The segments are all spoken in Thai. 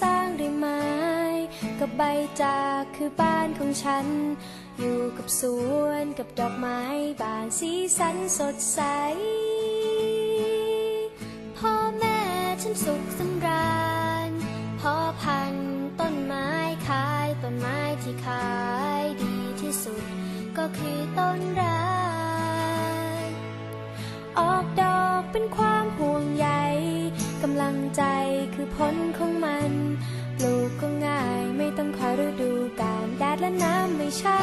สร้างด้วยไม้กับใบจากคือบ้านของฉัน อยู่กับสวนกับดอกไม้บานสีสันสดใส พ่อแม่ฉันสุขสำราญพ่อพันต้นไม้ขายต้นไม้ที่ขายดีที่สุด ก็คือต้นรักออกดอกเป็นความ ใจคือผลของมัน ปลูกก็ง่ายไม่ต้องคอยฤดูการแดดและน้ำไม่ใช่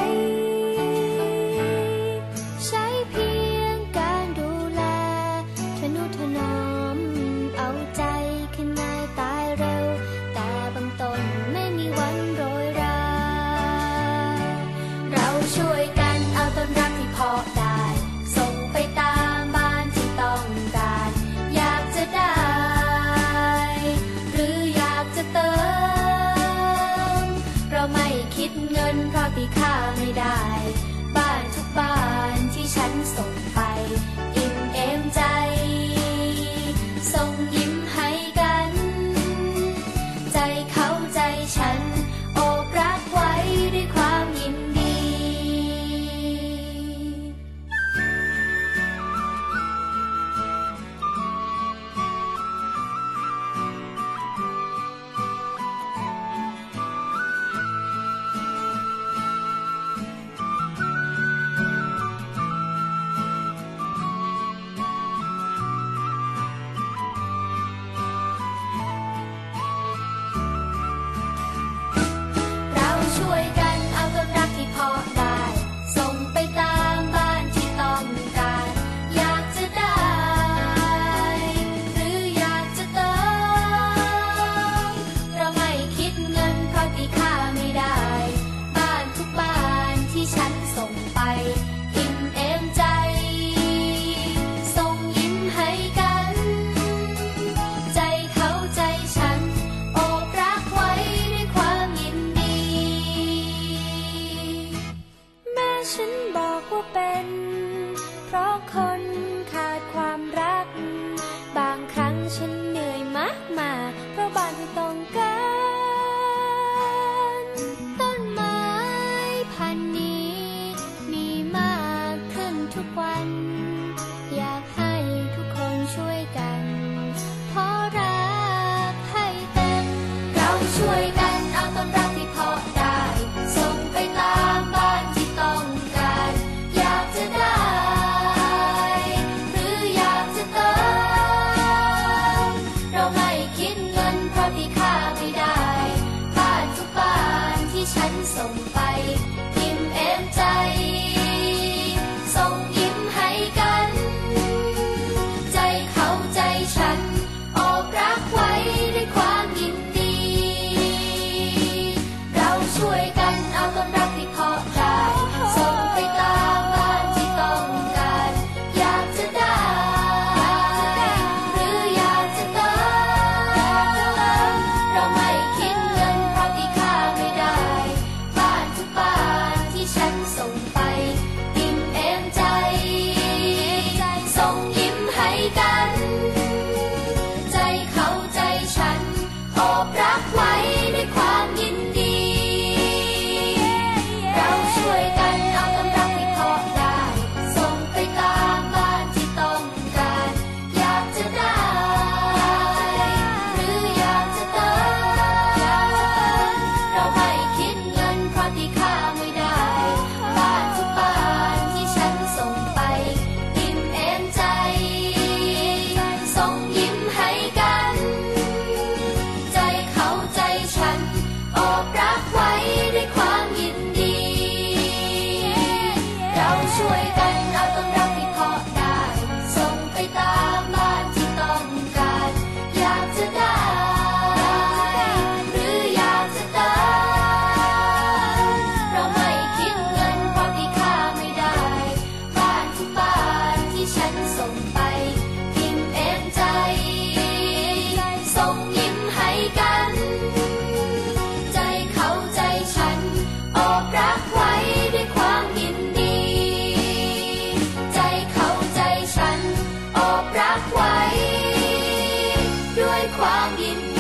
ฉันบ 狂饮